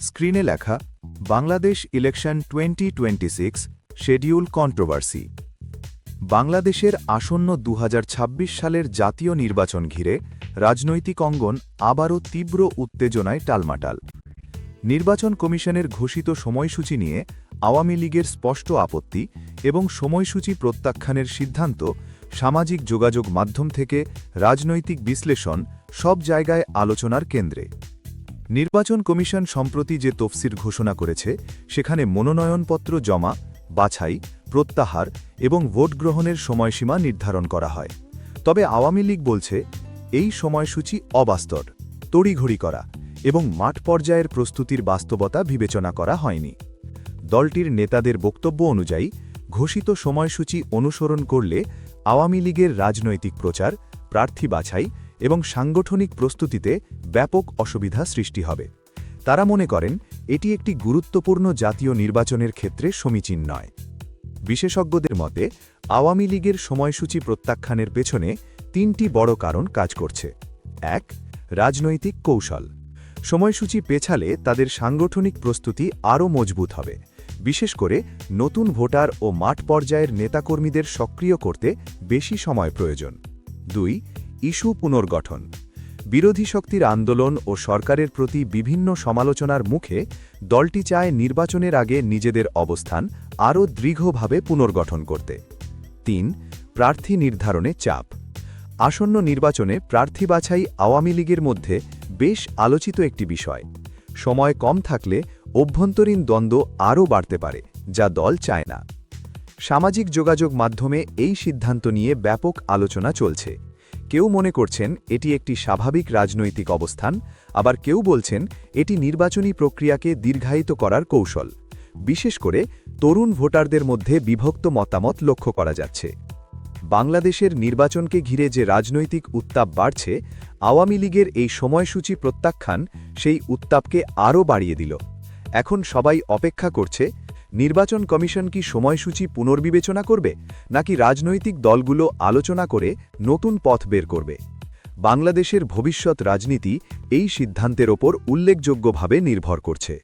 স্ক্রিনে লেখা, Bangladesh election twenty schedule controversy. বাংলাদেশের আসন্ন দু হাজার ছাব্বিশ সালের জাতীয় নির্বাচন ঘিরে রাজনৈতিক অঙ্গন আবারও তীব্র উত্তেজনায় টালমাটাল। নির্বাচন কমিশনের ঘোষিত সময়সূচি নিয়ে আওয়ামী লীগের স্পষ্ট আপত্তি এবং সময়সূচি প্রত্যাখ্যানের সিদ্ধান্ত সামাজিক যোগাযোগ মাধ্যম থেকে রাজনৈতিক বিশ্লেষণ সব জায়গায় আলোচনার কেন্দ্রে। নির্বাচন কমিশন সম্প্রতি যে তফসির ঘোষণা করেছে, সেখানে মনোনয়নপত্র জমা, বাছাই, প্রত্যাহার এবং ভোট গ্রহণের সময়সীমা নির্ধারণ করা হয়। তবে আওয়ামী লীগ বলছে, এই সময়সূচি অবাস্তব, তড়িঘড়ি করা এবং মাঠ পর্যায়ের প্রস্তুতির বাস্তবতা বিবেচনা করা হয়নি। দলটির নেতাদের বক্তব্য অনুযায়ী, ঘোষিত সময়সূচি অনুসরণ করলে আওয়ামী লীগের রাজনৈতিক প্রচার, প্রার্থী বাছাই এবং সাংগঠনিক প্রস্তুতিতে ব্যাপক অসুবিধা সৃষ্টি হবে। তারা মনে করেন, এটি একটি গুরুত্বপূর্ণ জাতীয় নির্বাচনের ক্ষেত্রে সমীচীন নয়। বিশেষজ্ঞদের মতে, আওয়ামী লীগের সময়সূচি প্রত্যাখ্যানের পেছনে তিনটি বড় কারণ কাজ করছে। এক, রাজনৈতিক কৌশল। সময়সূচি পেছালে তাদের সাংগঠনিক প্রস্তুতি আরও মজবুত হবে। বিশেষ করে, নতুন ভোটার ও মাঠ পর্যায়ের নেতাকর্মীদের সক্রিয় করতে বেশি সময় প্রয়োজন। দুই ইস্যু পুনর্গঠন। বিরোধী শক্তির আন্দোলন ও সরকারের প্রতি বিভিন্ন সমালোচনার মুখে দলটি চায় নির্বাচনের আগে নিজেদের অবস্থান আরও দৃঢ়ভাবে পুনর্গঠন করতে। তিন, প্রার্থী নির্ধারণে চাপ। আসন্ন নির্বাচনে প্রার্থী বাছাই আওয়ামী লীগের মধ্যে বেশ আলোচিত একটি বিষয়। সময় কম থাকলে অভ্যন্তরীণ দ্বন্দ্ব আরও বাড়তে পারে, যা দল চায় না। সামাজিক যোগাযোগ মাধ্যমে এই সিদ্ধান্ত নিয়ে ব্যাপক আলোচনা চলছে। কেউ মনে করছেন এটি একটি স্বাভাবিক রাজনৈতিক অবস্থান, আবার কেউ বলছেন এটি নির্বাচনী প্রক্রিয়াকে দীর্ঘায়িত করার কৌশল। বিশেষ করে তরুণ ভোটারদের মধ্যে বিভক্ত মতামত লক্ষ্য করা যাচ্ছে। বাংলাদেশের নির্বাচনকে ঘিরে যে রাজনৈতিক উত্তাপ বাড়ছে, আওয়ামী লীগের এই সময়সূচি প্রত্যাখ্যান সেই উত্তাপকে আরও বাড়িয়ে দিল। এখন সবাই অপেক্ষা করছে নির্বাচন কমিশন কি সময়সূচি পুনর্বিবেচনা করবে, নাকি রাজনৈতিক দলগুলো আলোচনা করে নতুন পথ বের করবে? বাংলাদেশের ভবিষ্যৎ রাজনীতি এই সিদ্ধান্তের ওপর উল্লেখযোগ্যভাবে নির্ভর করছে।